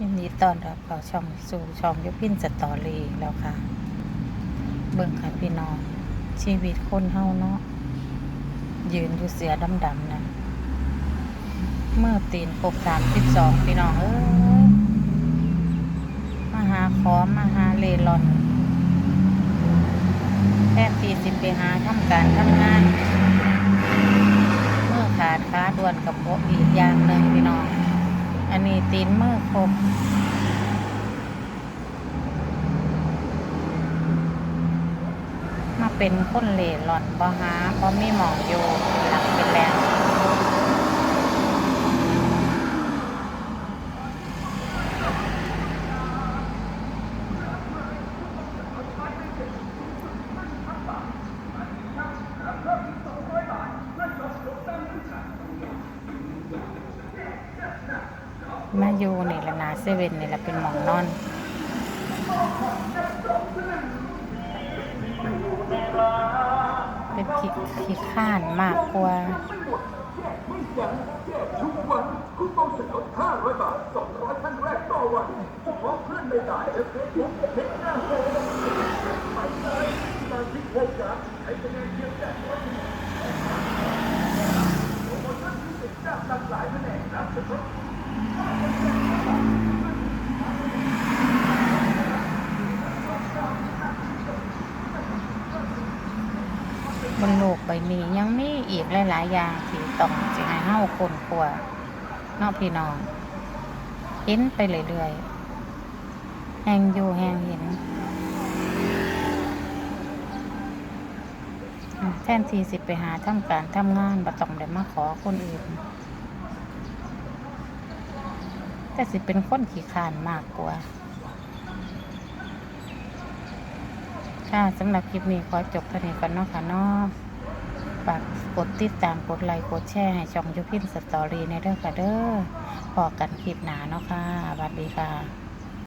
ยินดีต้อนรับเข้าช่องสู่ช่องยุพินสตอรี่แล้วค่ะ เบิ่งค่ะพี่น้อง ชีวิตคนเฮาเนาะยืนอยู่เสือดำๆนะเมื่อตีนครบสามสิบสองพี่น้องเอ้ยมาหาขอมาหาเลร่อนแทนที่สิบไปหาทำการทำงาน เมื่อขาดขาด่วนกับโบอีกอย่างหนึ่งพี่น้อง อันนี้ตีนมือครบมาเป็นคนเหล่หล่อนบ่หาบ่มีหมองอยู่หลังเป็นแรงอ่า มาอยู่นี่ละนาเซเว่นนี่ละเป็นหมองนอน เป็นขี้ขี้ข้านมากกว่าทุกวันคุณต้องเสีย500บาท200ท่านแรกต่อวันเฉพาะเพื่อนในสายและเฟซบุ๊กเพจหน้าโซไปเลยมาที่โครงการใช้คะแนนเพียงแต่ร้อยเดียวโปรโมชั่นพิเศษจากหลากหลายแผนกรับเฉพาะ บนโลกใบนี้ยังมีอีกหลาย ๆ อย่างที่ต้องจะให้เฮาคนกลัวนอกพี่น้อง เห็นไปเรื่อยๆแหงอยู่แหงเห็นแทนที่สิไปหาทำการทำงานบ่ต้องได้มาขอคนอื่น แต่สิเป็นคนขี้ขานมากกว่า ค่ะสำหรับคลิปนี้ขอจบเท่านี้ก่อนเนาะค่ะเนาะฝากกดติดตามกดไลค์กดแชร์ให้ช่องยุพินสตอรี่ในเด้อค่ะเด้อพอกันคลิปหนาเนาะค่ะสวัสดีค่ะ